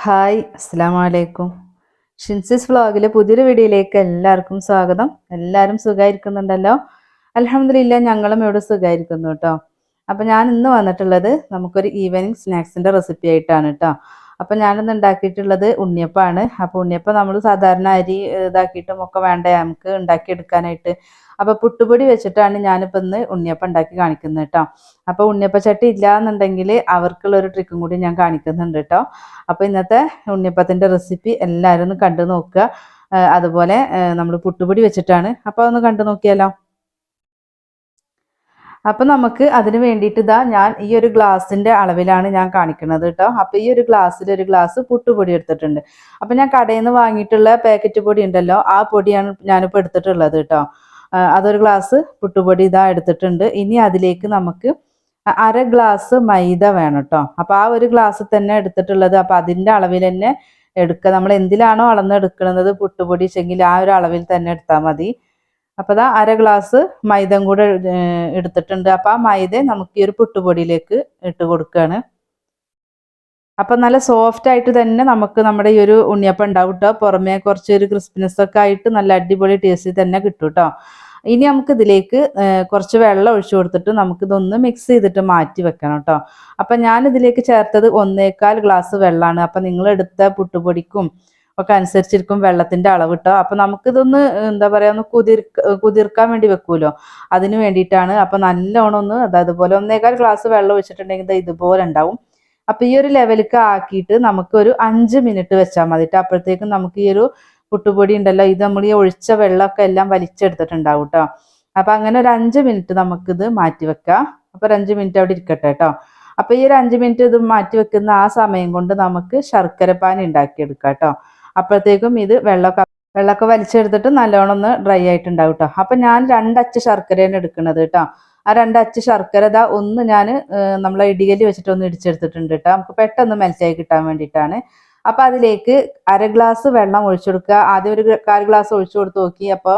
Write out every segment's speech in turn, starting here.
Hi അസ്സാം വലൈക്കും ഷിൻസിസ് വ്ളോഗിലെ പുതിയൊരു വീഡിയോയിലേക്ക് എല്ലാവർക്കും സ്വാഗതം. എല്ലാവരും സുഖമായിരിക്കുന്നുണ്ടല്ലോ അലഹമില്ല ഞങ്ങളും ഇവിടെ സുഖമായിരിക്കുന്നു കേട്ടോ. അപ്പം ഞാൻ ഇന്ന് വന്നിട്ടുള്ളത് നമുക്കൊരു ഈവനിങ് സ്നാക്സിന്റെ റെസിപ്പി ആയിട്ടാണ് കേട്ടോ. അപ്പം ഞാനിന്ന് ഉണ്ടാക്കിയിട്ടുള്ളത് ഉണ്ണിയപ്പമാണ്. അപ്പോൾ ഉണ്ണിയപ്പം നമ്മൾ സാധാരണ അരി ഇതാക്കിയിട്ടും ഒക്കെ വേണ്ട നമുക്ക് ഉണ്ടാക്കിയെടുക്കാനായിട്ട്. അപ്പോൾ പുട്ടുപൊടി വെച്ചിട്ടാണ് ഞാനിപ്പോൾ ഇന്ന് ഉണ്ണിയപ്പം ഉണ്ടാക്കി കാണിക്കുന്നത് കേട്ടോ. അപ്പോൾ ഉണ്ണിയപ്പച്ചട്ടി ഇല്ല എന്നുണ്ടെങ്കിൽ അവർക്കുള്ള ഒരു ട്രിക്കും കൂടി ഞാൻ കാണിക്കുന്നുണ്ട് കേട്ടോ. അപ്പോൾ ഇന്നത്തെ ഉണ്ണിയപ്പത്തിന്റെ റെസിപ്പി എല്ലാവരും ഒന്ന് കണ്ടു നോക്കുക. അതുപോലെ നമ്മൾ പുട്ടുപൊടി വെച്ചിട്ടാണ്. അപ്പോൾ ഒന്ന് കണ്ടു നോക്കിയാലോ? അപ്പം നമുക്ക് അതിന് വേണ്ടിയിട്ട് ഇതാ ഞാൻ ഈ ഒരു ഗ്ലാസിന്റെ അളവിലാണ് ഞാൻ കാണിക്കുന്നത് കേട്ടോ. അപ്പോൾ ഈ ഒരു ഗ്ലാസ്സിൽ ഒരു ഗ്ലാസ് പുട്ടുപൊടി എടുത്തിട്ടുണ്ട്. അപ്പം ഞാൻ കടയിൽ നിന്ന് വാങ്ങിയിട്ടുള്ള പാക്കറ്റ് പൊടി ഉണ്ടല്ലോ ആ പൊടിയാണ് ഞാനിപ്പോൾ എടുത്തിട്ടുള്ളത് കേട്ടോ. അതൊരു ഗ്ലാസ് പുട്ടുപൊടി ഇതാ എടുത്തിട്ടുണ്ട്. ഇനി അതിലേക്ക് നമുക്ക് അര ഗ്ലാസ് മൈദ വേണം കേട്ടോ. അപ്പോൾ ആ ഒരു ഗ്ലാസ് തന്നെ എടുത്തിട്ടുള്ളത്. അപ്പോൾ അതിന്റെ അളവിൽ തന്നെ എടുക്കുക നമ്മൾ എന്തിലാണോ അളന്ന് എടുക്കുന്നത് പുട്ടുപൊടി ആ ഒരു അളവിൽ തന്നെ എടുത്താൽ മതി. അപ്പോൾ ദാ അര ഗ്ലാസ് മൈദം കൂടെ എടുത്തിട്ടുണ്ട്. അപ്പോൾ ആ മൈദ നമുക്ക് ഈ ഒരു പുട്ടുപൊടിയിലേക്ക് ഇട്ട് കൊടുക്കുകയാണ് അപ്പം നല്ല സോഫ്റ്റ് ആയിട്ട് തന്നെ നമുക്ക് നമ്മുടെ ഈ ഒരു ഉണ്ണിയപ്പം ഉണ്ടാവും കേട്ടോ പുറമേ കുറച്ച് ഒരു ക്രിസ്പിനെസ് ഒക്കെ ആയിട്ട് നല്ല അടിപൊളി ടേസ്റ്റിൽ തന്നെ കിട്ടും കേട്ടോ ഇനി നമുക്ക് ഇതിലേക്ക് കുറച്ച് വെള്ളം ഒഴിച്ചു കൊടുത്തിട്ട് നമുക്ക് ഇതൊന്ന് മിക്സ് ചെയ്തിട്ട് മാറ്റി വെക്കണം കേട്ടോ അപ്പം ഞാൻ ഇതിലേക്ക് ചേർത്തത് ഒന്നേക്കാൽ ഗ്ലാസ് വെള്ളമാണ് അപ്പം നിങ്ങൾ എടുത്ത പുട്ടുപൊടിക്കും ഒക്കെ അനുസരിച്ചിരിക്കും വെള്ളത്തിന്റെ അളവ് കേട്ടോ അപ്പൊ നമുക്കിതൊന്ന് എന്താ പറയാ ഒന്ന് കുതിർ കുതിർക്കാൻ വേണ്ടി വെക്കൂലോ? അതിന് വേണ്ടിയിട്ടാണ്. അപ്പൊ നല്ലോണം ഒന്ന് അത് അതുപോലെ ഒന്നേകാൽ ഗ്ലാസ് വെള്ളം ഒഴിച്ചിട്ടുണ്ടെങ്കിൽ ഇതുപോലെ ഉണ്ടാവും. അപ്പൊ ഈ ഒരു ലെവലിലേക്ക് ആക്കിയിട്ട് നമുക്ക് ഒരു അഞ്ച് മിനിറ്റ് വെച്ചാൽ മതി അപ്പോഴത്തേക്കും നമുക്ക് ഈ ഒരു പുട്ടുപൊടി ഉണ്ടല്ലോ ഇത് നമ്മൾ ഈ ഒഴിച്ച വെള്ളമൊക്കെ എല്ലാം വലിച്ചെടുത്തിട്ടുണ്ടാവും കേട്ടോ അപ്പൊ അങ്ങനെ ഒരു അഞ്ച് മിനിറ്റ് നമുക്കിത് മാറ്റി വെക്കാം. അപ്പോൾ ഒരു അഞ്ച് മിനിറ്റ് അവിടെ ഇരിക്കട്ടെ കേട്ടോ അപ്പൊ ഈ ഒരു അഞ്ച് മിനിറ്റ് ഇത് മാറ്റി വെക്കുന്ന ആ സമയം കൊണ്ട് നമുക്ക് ശർക്കര ശർക്കരപ്പാനി ഉണ്ടാക്കിയെടുക്കാം കേട്ടോ അപ്പോഴത്തേക്കും ഇത് വെള്ളമൊക്കെ വെള്ളമൊക്കെ വലിച്ചെടുത്തിട്ട് നല്ലോണം ഒന്ന് ഡ്രൈ ആയിട്ടുണ്ടാവും കേട്ടോ അപ്പം ഞാൻ രണ്ടച്ച് ശർക്കരയാണ് എടുക്കുന്നത് കേട്ടോ ആ രണ്ടച്ച് ശർക്കര ഇതാ ഒന്ന് ഞാൻ നമ്മളെ ഇടികൽ വെച്ചിട്ട് ഒന്ന് ഇടിച്ചെടുത്തിട്ടുണ്ട് കേട്ടോ നമുക്ക് പെട്ടെന്ന് മെൽറ്റായി കിട്ടാൻ വേണ്ടിയിട്ടാണ് അപ്പം അതിലേക്ക് അര ഗ്ലാസ് വെള്ളം ഒഴിച്ചു കൊടുക്കുക. ആദ്യം ഒരു കാൽ ഗ്ലാസ് ഒഴിച്ചു കൊടുത്ത് നോക്കി. അപ്പോൾ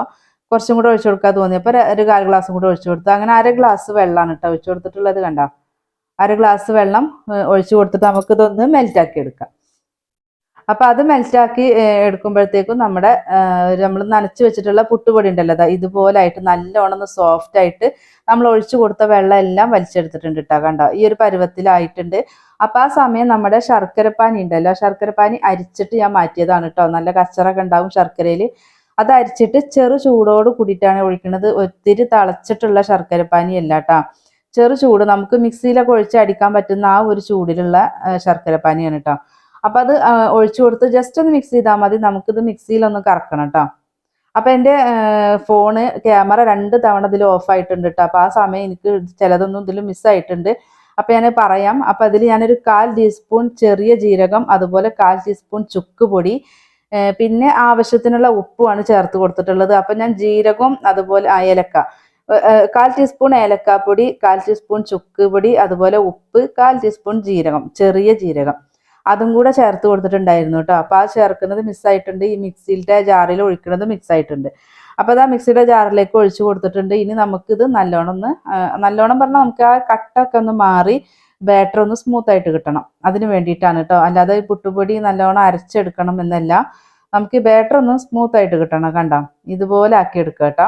കുറച്ചും കൂടെ ഒഴിച്ചു കൊടുക്കാൻ തോന്നി. അപ്പോൾ ഒരു കാൽ ഗ്ലാസും കൂടെ ഒഴിച്ചു കൊടുത്തു. അങ്ങനെ അര ഗ്ലാസ് വെള്ളമാണ് കേട്ടോ ഒഴിച്ചു കൊടുത്തിട്ടുള്ളത് കണ്ടോ? അര ഗ്ലാസ് വെള്ളം ഒഴിച്ചു കൊടുത്തിട്ട് നമുക്കിതൊന്ന് മെൽറ്റാക്കി എടുക്കാം. അപ്പൊ അത് മെൽറ്റാക്കി എടുക്കുമ്പോഴത്തേക്കും നമ്മുടെ നമ്മൾ നനച്ച് വെച്ചിട്ടുള്ള പുട്ടുപൊടി ഉണ്ടല്ലോ ദാ ഇതുപോലായിട്ട് നല്ലോണം സോഫ്റ്റ് ആയിട്ട് നമ്മൾ ഒഴിച്ചു കൊടുത്ത വെള്ളം എല്ലാം വലിച്ചെടുത്തിട്ടുണ്ട് കേട്ടോ കണ്ടോ? ഈ ഒരു പരുവത്തിലായിട്ടുണ്ട്. അപ്പൊ ആ സമയം നമ്മുടെ ശർക്കരപ്പാനി ഉണ്ടല്ലോ ശർക്കരപ്പാനി അരിച്ചിട്ട് ഞാൻ മാറ്റിയതാണ് കേട്ടോ നല്ല കച്ചറൊക്കെ ഉണ്ടാവും ശർക്കരയിൽ അത് അരിച്ചിട്ട് ചെറു ചൂടോട് കൂടിയിട്ടാണ് ഒഴിക്കുന്നത്. ഒത്തിരി തിളച്ചിട്ടുള്ള ശർക്കരപ്പാനി അല്ല കേട്ടോ ചെറു ചൂട് നമുക്ക് മിക്സിയിലൊക്കെ ഒഴിച്ച് അടിക്കാൻ പറ്റുന്ന ആ ഒരു ചൂടിലുള്ള ശർക്കരപ്പാനിയാണ് കേട്ടോ അപ്പൊ അത് ഒഴിച്ചു കൊടുത്ത് ജസ്റ്റ് ഒന്ന് മിക്സ് ചെയ്താൽ മതി. നമുക്കിത് മിക്സിയിലൊന്ന് കറക്കണം കേട്ടോ അപ്പൊ എന്റെ ഫോണ് ക്യാമറ രണ്ട് തവണ ഇതിൽ ഓഫ് ആയിട്ടുണ്ട് കേട്ടോ അപ്പൊ ആ സമയം എനിക്ക് ചിലതൊന്നും ഇതിൽ മിസ്സായിട്ടുണ്ട് അപ്പൊ ഞാൻ പറയാം. അപ്പൊ അതിൽ ഞാനൊരു കാൽ ടീസ്പൂൺ ചെറിയ ജീരകം അതുപോലെ കാൽ ടീസ്പൂൺ ചുക്ക് പൊടി പിന്നെ ആവശ്യത്തിനുള്ള ഉപ്പുമാണ് ചേർത്ത് കൊടുത്തിട്ടുള്ളത്. അപ്പൊ ഞാൻ ജീരകവും അതുപോലെ ഏലക്ക. കാൽ ടീസ്പൂൺ ഏലക്കാപ്പൊടി കാൽ ടീസ്പൂൺ ചുക്ക് പൊടി അതുപോലെ ഉപ്പ് കാൽ ടീസ്പൂൺ ജീരകം ചെറിയ ജീരകം. അതും കൂടെ ചേർത്ത് കൊടുത്തിട്ടുണ്ടായിരുന്നു കേട്ടോ. അപ്പോൾ ആ ചേർക്കുന്നത് മിസ്സായിട്ടുണ്ട് ഈ മിക്സിയിലെ ജാറിൽ ഒഴിക്കുന്നത് മിക്സായിട്ടുണ്ട് അപ്പോൾ അത് ആ മിക്സിയുടെ ജാറിലേക്ക് ഒഴിച്ചു കൊടുത്തിട്ടുണ്ട്. ഇനി നമുക്കിത് നല്ലോണം ഒന്ന് നല്ലോണം പറഞ്ഞാൽ നമുക്ക് ആ കട്ടൊക്കെ ഒന്ന് മാറി ബാറ്റർ ഒന്ന് സ്മൂത്ത് ആയിട്ട് കിട്ടണം. അതിന് വേണ്ടിയിട്ടാണ് കേട്ടോ. അല്ലാതെ പുട്ടുപൊടി നല്ലോണം അരച്ചെടുക്കണം എന്നല്ല. നമുക്ക് ബാറ്റർ ഒന്ന് സ്മൂത്ത് ആയിട്ട് കിട്ടണം കണ്ടോ? ഇതുപോലെ ആക്കി എടുക്കുക കേട്ടോ.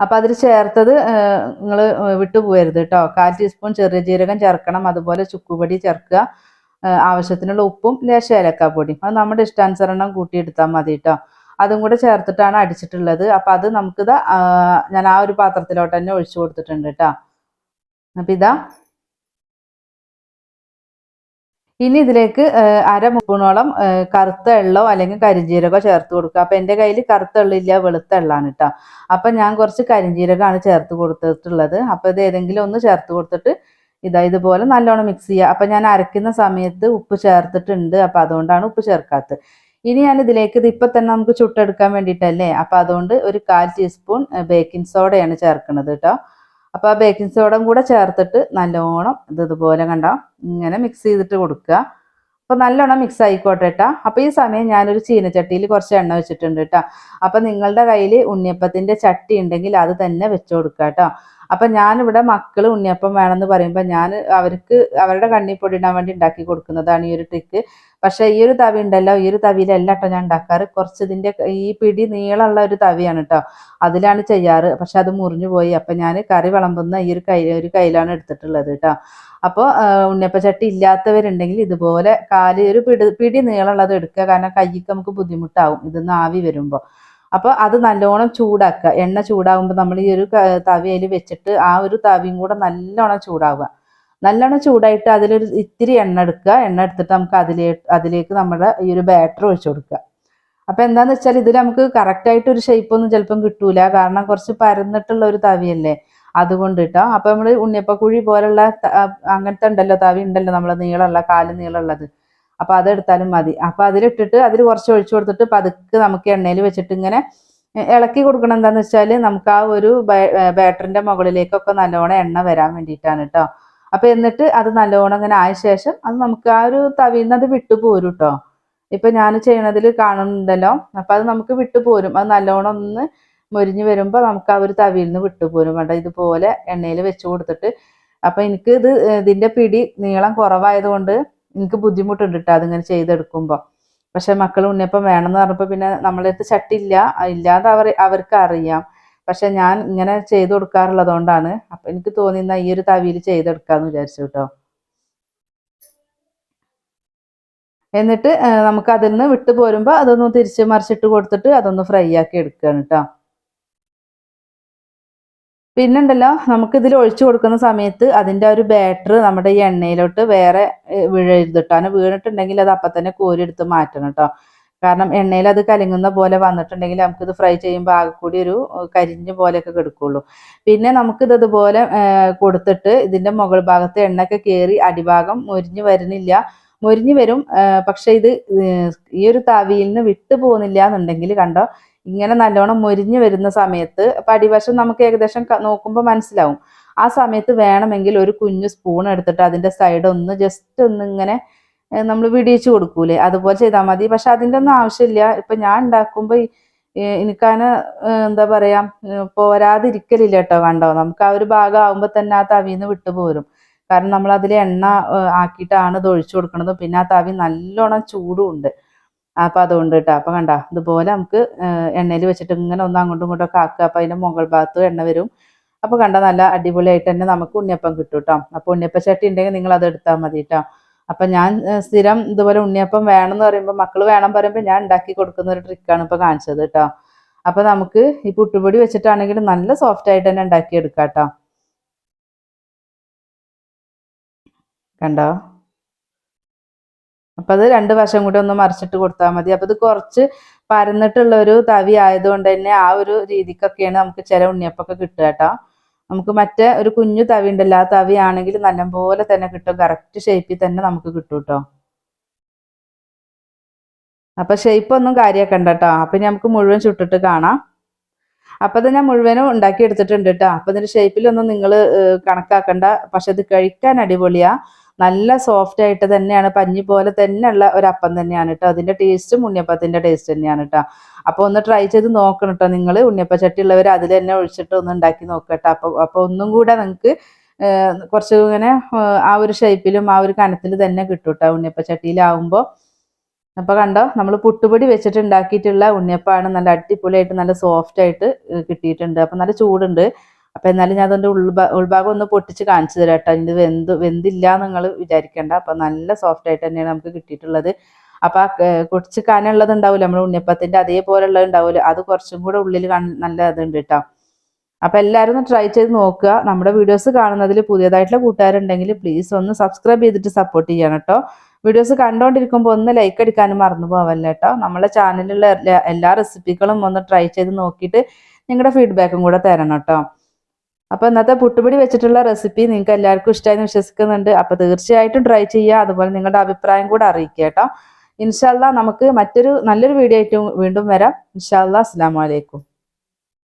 അപ്പം അതിൽ ചേർത്തത് നിങ്ങൾ വിട്ടുപോകരുത് കേട്ടോ. കാൽ ടീസ്പൂൺ ചെറിയ ജീരകം ചേർക്കണം. അതുപോലെ ചുക്കുപൊടി ചേർക്കുക. ആവശ്യത്തിനുള്ള ഉപ്പും ലേശ ഏലക്കാപ്പൊടിയും. അത് നമ്മുടെ ഇഷ്ടാനുസരണം കൂട്ടിയെടുത്താൽ മതി കേട്ടോ അതും കൂടെ ചേർത്തിട്ടാണ് അടിച്ചിട്ടുള്ളത്. അപ്പൊ അത് നമുക്കിത് ഞാൻ ആ ഒരു പാത്രത്തിലോട്ട് തന്നെ ഒഴിച്ചു കൊടുത്തിട്ടുണ്ട് കേട്ടോ അപ്പം ഇതാ. ഇനി ഇതിലേക്ക് അര മുപ്പൂണോളം കറുത്ത എള്ളോ അല്ലെങ്കിൽ കരിഞ്ജീരകോ ചേർത്ത് കൊടുക്കുക. അപ്പം എന്റെ കയ്യിൽ കറുത്ത എള്ളില്ല വെളുത്ത എള്ളാണ് കേട്ടോ അപ്പം ഞാൻ കുറച്ച് കരിഞ്ജീരകമാണ് ചേർത്ത് കൊടുത്തിട്ടുള്ളത്. അപ്പം ഇത് ഏതെങ്കിലും ഒന്ന് ചേർത്ത് കൊടുത്തിട്ട് ഇതാ ഇതുപോലെ നല്ലോണം മിക്സ് ചെയ്യുക അപ്പം ഞാൻ അരയ്ക്കുന്ന സമയത്ത് ഉപ്പ് ചേർത്തിട്ടുണ്ട്. അപ്പം അതുകൊണ്ടാണ് ഉപ്പ് ചേർക്കാത്തത്. ഇനി ഞാൻ ഇതിലേക്ക് ഇത് ഇപ്പം തന്നെ നമുക്ക് ചുട്ടെടുക്കാൻ വേണ്ടിയിട്ടല്ലേ അപ്പം അതുകൊണ്ട് ഒരു കാൽ ടീസ്പൂൺ ബേക്കിംഗ് സോഡയാണ് ചേർക്കുന്നത് കേട്ടോ. അപ്പോൾ ആ ബേക്കിംഗ് സോഡയും കൂടെ ചേർത്തിട്ട് നല്ലോണം ഇത് ഇതുപോലെ കണ്ടോ? ഇങ്ങനെ മിക്സ് ചെയ്തിട്ട് കൊടുക്കുക. അപ്പോൾ നല്ലോണം മിക്സ് ആയിക്കോട്ടെ കേട്ടോ അപ്പോൾ ഈ സമയം ഞാനൊരു ചീനച്ചട്ടിയിൽ കുറച്ച് എണ്ണ വെച്ചിട്ടുണ്ട് കേട്ടോ അപ്പോൾ നിങ്ങളുടെ കയ്യിൽ ഉണ്ണിയപ്പത്തിന്റെ ചട്ടി ഉണ്ടെങ്കിൽ അത് തന്നെ വെച്ച് കൊടുക്കുക കേട്ടോ അപ്പം ഞാനിവിടെ മക്കൾ ഉണ്ണിയപ്പം വേണമെന്ന് പറയുമ്പോൾ ഞാൻ അവർക്ക് അവരുടെ കണ്ണിപ്പൊടി ഇടാൻ വേണ്ടി ഉണ്ടാക്കി കൊടുക്കുന്നതാണ് ഈ ഒരു ട്രിക്ക് പക്ഷേ ഈ ഒരു തവി ഉണ്ടല്ലോ ഈ ഒരു തവിയിലല്ല കേട്ടോ ഞാൻ ഉണ്ടാക്കാറ്. കുറച്ച് ഇതിന്റെ ഈ പിടി നീളമുള്ള ഒരു തവിയാണ് കേട്ടോ അതിലാണ് ചെയ്യാറ്. പക്ഷെ അത് മുറിഞ്ഞു പോയി. അപ്പം ഞാൻ കറി വിളമ്പുന്ന ഈ ഒരു കൈ ഒരു കയ്യിലാണ് എടുത്തിട്ടുള്ളത് കേട്ടോ അപ്പോൾ ഉണ്ണിയപ്പച്ചട്ടി ഇല്ലാത്തവരുണ്ടെങ്കിൽ ഇതുപോലെ കാൽ ഒരു പിടി പിടി നീളമുള്ളത് എടുക്കുക. കാരണം കൈക്ക് നമുക്ക് ബുദ്ധിമുട്ടാവും ഇതൊന്ന് ആവി വരുമ്പോൾ അപ്പോൾ അത് നല്ലോണം ചൂടാക്കുക. എണ്ണ ചൂടാകുമ്പോൾ നമ്മൾ ഈ ഒരു തവി അതിൽ വെച്ചിട്ട് ആ ഒരു തവിയും കൂടെ നല്ലോണം ചൂടാവുക. നല്ലോണം ചൂടായിട്ട് അതിലൊരു ഇത്തിരി എണ്ണ എടുക്കുക. എണ്ണ എടുത്തിട്ട് നമുക്ക് അതിലേ അതിലേക്ക് നമ്മുടെ ഈ ഒരു ബാറ്റർ ഒഴിച്ചു കൊടുക്കുക. അപ്പോൾ എന്താന്ന് വെച്ചാൽ ഇതിൽ നമുക്ക് കറക്റ്റായിട്ട് ഒരു ഷേപ്പ് ഒന്നും ചിലപ്പം കിട്ടൂല. കാരണം കുറച്ച് പരന്നിട്ടുള്ള ഒരു തവിയല്ലേ? അതുകൊണ്ട് കേട്ടോ അപ്പോൾ നമ്മൾ ഉണ്ണിയപ്പക്കുഴി പോലുള്ള അങ്ങനത്തെ ഉണ്ടല്ലോ. തവി ഉണ്ടല്ലോ നമ്മളെ നീളമുള്ള കാൽ നീളമുള്ളത്. അപ്പോൾ അതെടുത്താലും മതി. അപ്പോൾ അതിലിട്ടിട്ട് അതിൽ കുറച്ച് ഒഴിച്ചു കൊടുത്തിട്ട് പതുക്കെ നമുക്ക് എണ്ണയിൽ വെച്ചിട്ട് ഇങ്ങനെ ഇളക്കി കൊടുക്കണം. എന്താന്ന് വെച്ചാൽ നമുക്ക് ആ ഒരു ബാറ്ററിന്റെ മുകളിലേക്കൊക്കെ നല്ലോണം എണ്ണ വരാൻ വേണ്ടിയിട്ടാണ് കേട്ടോ അപ്പൊ എന്നിട്ട് അത് നല്ലോണം ഇങ്ങനെ ആയ ശേഷം അത് നമുക്ക് ആ ഒരു തവിന്ന് അത് വിട്ടു പോരും കേട്ടോ ഇപ്പൊ ഞാൻ ചെയ്യണതിൽ കാണുന്നുണ്ടല്ലോ. അപ്പൊ അത് നമുക്ക് വിട്ടു പോരും. അത് നല്ലോണം ഒന്ന് മൊരിഞ്ഞു വരുമ്പോൾ നമുക്ക് ആ ഒരു തവിയിൽ നിന്ന് വിട്ടു പോരും വേണ്ട ഇതുപോലെ എണ്ണയിൽ വെച്ച് കൊടുത്തിട്ട്. അപ്പൊ എനിക്ക് ഇത് ഇതിന്റെ പിടി നീളം കുറവായതുകൊണ്ട് എനിക്ക് ബുദ്ധിമുട്ടുണ്ട് കേട്ടോ അതിങ്ങനെ ചെയ്തെടുക്കുമ്പോൾ പക്ഷെ മക്കൾ ഉണ്ണിയപ്പം വേണമെന്ന് പറഞ്ഞപ്പോൾ പിന്നെ നമ്മളെ അടുത്ത് ചട്ടി ഇല്ല ഇല്ലാതെ അവർ അവർക്ക് അറിയാം. പക്ഷെ ഞാൻ ഇങ്ങനെ ചെയ്തു കൊടുക്കാറുള്ളതുകൊണ്ടാണ്. അപ്പൊ എനിക്ക് തോന്നി എന്നാ ഈ ഒരു തവിയിൽ ചെയ്തെടുക്കാന്ന് വിചാരിച്ചു കേട്ടോ എന്നിട്ട് നമുക്ക് അതിൽ നിന്ന് വിട്ടു പോരുമ്പോൾ അതൊന്ന് തിരിച്ച് മറിച്ചിട്ട് കൊടുത്തിട്ട് അതൊന്ന് ഫ്രൈ ആക്കി എടുക്കുകയാണ് കേട്ടോ പിന്നുണ്ടല്ലോ നമുക്ക് ഇതിൽ ഒഴിച്ചു കൊടുക്കുന്ന സമയത്ത് അതിന്റെ ആ ഒരു ബാറ്റർ നമ്മുടെ ഈ എണ്ണയിലോട്ട് വേറെ വീഴരുത് കേട്ടോ വീണിട്ടുണ്ടെങ്കിൽ അത് അപ്പം തന്നെ കോരിയെടുത്ത് മാറ്റണം കേട്ടോ കാരണം എണ്ണയിൽ അത് കലങ്ങുന്ന പോലെ വന്നിട്ടുണ്ടെങ്കിൽ നമുക്കിത് ഫ്രൈ ചെയ്യുമ്പോൾ ആകെ കൂടി ഒരു കരിഞ്ഞ പോലെയൊക്കെ കിടക്കുള്ളൂ. പിന്നെ നമുക്കിത് ഇതുപോലെ കൊടുത്തിട്ട് ഇതിന്റെ മുകൾ ഭാഗത്ത് എണ്ണയൊക്കെ കയറി അടിഭാഗം മുരിഞ്ഞ് വരുന്നില്ല. മുരിഞ്ഞ് വരും പക്ഷെ ഇത് ഈ ഒരു തവിയിൽ നിന്ന് വിട്ടു പോകുന്നില്ല എന്നുണ്ടെങ്കിൽ കണ്ടോ ഇങ്ങനെ നല്ലോണം മൊരിഞ്ഞു വരുന്ന സമയത്ത് അപ്പൊ അടിവശം നമുക്ക് ഏകദേശം നോക്കുമ്പോൾ മനസ്സിലാവും. ആ സമയത്ത് വേണമെങ്കിൽ ഒരു കുഞ്ഞു സ്പൂൺ എടുത്തിട്ട് അതിന്റെ സൈഡ് ഒന്ന് ജസ്റ്റ് ഒന്ന് ഇങ്ങനെ നമ്മൾ വിടിയിച്ചു കൊടുക്കൂലേ. അതുപോലെ ചെയ്താൽ മതി. പക്ഷെ അതിന്റെ ഒന്നും ആവശ്യമില്ല. ഇപ്പൊ ഞാൻ ഉണ്ടാക്കുമ്പോൾ എനിക്കതിന് എന്താ പറയാ പോരാതിരിക്കലില്ല കേട്ടോ കണ്ടോ? നമുക്ക് ആ ഒരു ഭാഗം ആവുമ്പോൾ തന്നെ ആ തവിന്ന് വിട്ടുപോരും കാരണം നമ്മൾ അതിൽ എണ്ണ ആക്കിയിട്ടാണ് ഇത് ഒഴിച്ചു കൊടുക്കുന്നത് പിന്നെ ആ തവി നല്ലോണം ചൂടും ഉണ്ട്. അപ്പൊ അതുകൊണ്ട് കേട്ടോ അപ്പൊ കണ്ട ഇതുപോലെ നമുക്ക് എണ്ണയിൽ വെച്ചിട്ട് ഇങ്ങനെ ഒന്ന് അങ്ങോട്ടും ഇങ്ങോട്ടും ഒക്കെ ആക്കുക. അപ്പൊ അതിന്റെ മുകൾ ഭാഗത്ത് എണ്ണ വരും. അപ്പൊ കണ്ട നല്ല അടിപൊളിയായിട്ട് തന്നെ നമുക്ക് ഉണ്ണിയപ്പം കിട്ടും കേട്ടോ അപ്പൊ ഉണ്ണിയപ്പ ചട്ടി ഉണ്ടെങ്കിൽ നിങ്ങൾ അത് എടുത്താൽ മതി കേട്ടോ അപ്പൊ ഞാൻ സ്ഥിരം ഇതുപോലെ ഉണ്ണിയപ്പം വേണം എന്ന് പറയുമ്പോൾ മക്കൾ വേണം പറയുമ്പോൾ ഞാൻ ഉണ്ടാക്കി കൊടുക്കുന്ന ഒരു ട്രിക്കാണ് ഇപ്പൊ കാണിച്ചത് കേട്ടോ അപ്പൊ നമുക്ക് ഈ പുട്ടുപൊടി വെച്ചിട്ടാണെങ്കിൽ നല്ല സോഫ്റ്റ് ആയിട്ട് തന്നെ ഉണ്ടാക്കി എടുക്കാം കേട്ടോ കണ്ടോ? അപ്പൊ അത് രണ്ട് വശം കൂടി ഒന്ന് മറിച്ചിട്ട് കൊടുത്താൽ മതി. അപ്പൊ ഇത് കുറച്ച് പരന്നിട്ടുള്ള ഒരു തവി ആയതുകൊണ്ട് തന്നെ ആ ഒരു രീതിക്കൊക്കെയാണ് നമുക്ക് ചില ഉണ്ണിയപ്പൊക്കെ കിട്ടുക കേട്ടോ. നമുക്ക് മറ്റേ ഒരു കുഞ്ഞു തവി ഉണ്ടല്ലോ ആ തവി ആണെങ്കിൽ നല്ലപോലെ തന്നെ കിട്ടും. കറക്റ്റ് ഷേപ്പിൽ തന്നെ നമുക്ക് കിട്ടും കേട്ടോ. അപ്പൊ ഷേപ്പ് ഒന്നും കാര്യമാക്കണ്ട കേട്ടോ. അപ്പൊ നമുക്ക് മുഴുവൻ ചുട്ടിട്ട് കാണാം. അപ്പൊ ഇത് ഞാൻ മുഴുവനും ഉണ്ടാക്കി എടുത്തിട്ടുണ്ട് കേട്ടോ. അപ്പൊ ഇതിന്റെ ഷേപ്പിലൊന്നും നിങ്ങൾ കണക്കാക്കണ്ട. പക്ഷെ ഇത് കഴിക്കാൻ അടിപൊളിയാ. നല്ല സോഫ്റ്റ് ആയിട്ട് തന്നെയാണ് പഞ്ഞി പോലെ തന്നെയുള്ള ഒരു അപ്പം തന്നെയാണ് കേട്ടോ അതിന്റെ ടേസ്റ്റും ഉണ്ണിയപ്പത്തിന്റെ ടേസ്റ്റ് തന്നെയാണ് കേട്ടോ അപ്പൊ ഒന്ന് ട്രൈ ചെയ്ത് നോക്കണം കേട്ടോ നിങ്ങൾ ഉണ്ണിയപ്പ ചട്ടി ഉള്ളവർ അതിൽ തന്നെ ഒഴിച്ചിട്ട് ഒന്ന് ഉണ്ടാക്കി നോക്കട്ടെ അപ്പൊ അപ്പൊ ഒന്നും കൂടെ നിങ്ങൾക്ക് കുറച്ച് ഇങ്ങനെ ആ ഒരു ഷേപ്പിലും ആ ഒരു കനത്തിൽ തന്നെ കിട്ടും കേട്ടോ ഉണ്ണിയപ്പ ചട്ടിയിലാവുമ്പോൾ അപ്പൊ കണ്ടോ നമ്മൾ പുട്ടുപൊടി വെച്ചിട്ട് ഉണ്ടാക്കിയിട്ടുള്ള ഉണ്ണിയപ്പമാണ് നല്ല അടിപൊളിയായിട്ട് നല്ല സോഫ്റ്റ് ആയിട്ട് കിട്ടിയിട്ടുണ്ട്. അപ്പൊ നല്ല ചൂടുണ്ട്. അപ്പൊ എന്നാലും ഞാൻ അതിന്റെ ഉൾഭാ ഉൾഭാഗം ഒന്ന് പൊട്ടിച്ച് കാണിച്ചു തരാം കേട്ടോ. ഇത് വെന്ത് വെന്തില്ല നിങ്ങൾ വിചാരിക്കേണ്ട. അപ്പൊ നല്ല സോഫ്റ്റ് ആയിട്ട് തന്നെയാണ് നമുക്ക് കിട്ടിയിട്ടുള്ളത്. അപ്പൊ ആ കുറച്ച് കനമുള്ളത് ഉണ്ടാവില്ല നമ്മൾ ഉണ്ണിയപ്പത്തിന്റെ അതേപോലെയുള്ളത് ഉണ്ടാവില്ല അത് കുറച്ചും കൂടെ ഉള്ളിൽ നല്ല ഇതുണ്ട് കേട്ടോ. അപ്പൊ എല്ലാവരും ഒന്ന് ട്രൈ ചെയ്ത് നോക്കുക. നമ്മുടെ വീഡിയോസ് കാണുന്നതിൽ പുതിയതായിട്ടുള്ള കൂട്ടുകാരുണ്ടെങ്കിൽ പ്ലീസ് ഒന്ന് സബ്സ്ക്രൈബ് ചെയ്തിട്ട് സപ്പോർട്ട് ചെയ്യണം കേട്ടോ. വീഡിയോസ് കണ്ടുകൊണ്ടിരിക്കുമ്പോൾ ഒന്ന് ലൈക്ക് അടിക്കാനും മറന്നു പോവല്ല കേട്ടോ. നമ്മളെ ചാനലിലുള്ള എല്ലാ റെസിപ്പികളും ഒന്ന് ട്രൈ ചെയ്ത് നോക്കിയിട്ട് നിങ്ങളുടെ ഫീഡ്ബാക്കും കൂടെ തരണം കേട്ടോ. അപ്പൊ ഇന്നത്തെ പുട്ടുപിടി വെച്ചിട്ടുള്ള റെസിപ്പി നിങ്ങൾക്ക് എല്ലാവർക്കും ഇഷ്ടമായി വിശ്വസിക്കുന്നുണ്ട്. അപ്പൊ തീർച്ചയായിട്ടും ട്രൈ ചെയ്യുക. അതുപോലെ നിങ്ങളുടെ അഭിപ്രായം കൂടെ അറിയിക്കുക കേട്ടോ. ഇൻഷാല്ല നമുക്ക് മറ്റൊരു നല്ലൊരു വീഡിയോ ആയിട്ട് വീണ്ടും വരാം. ഇൻഷാല്ല അസ്സാം വലൈക്കും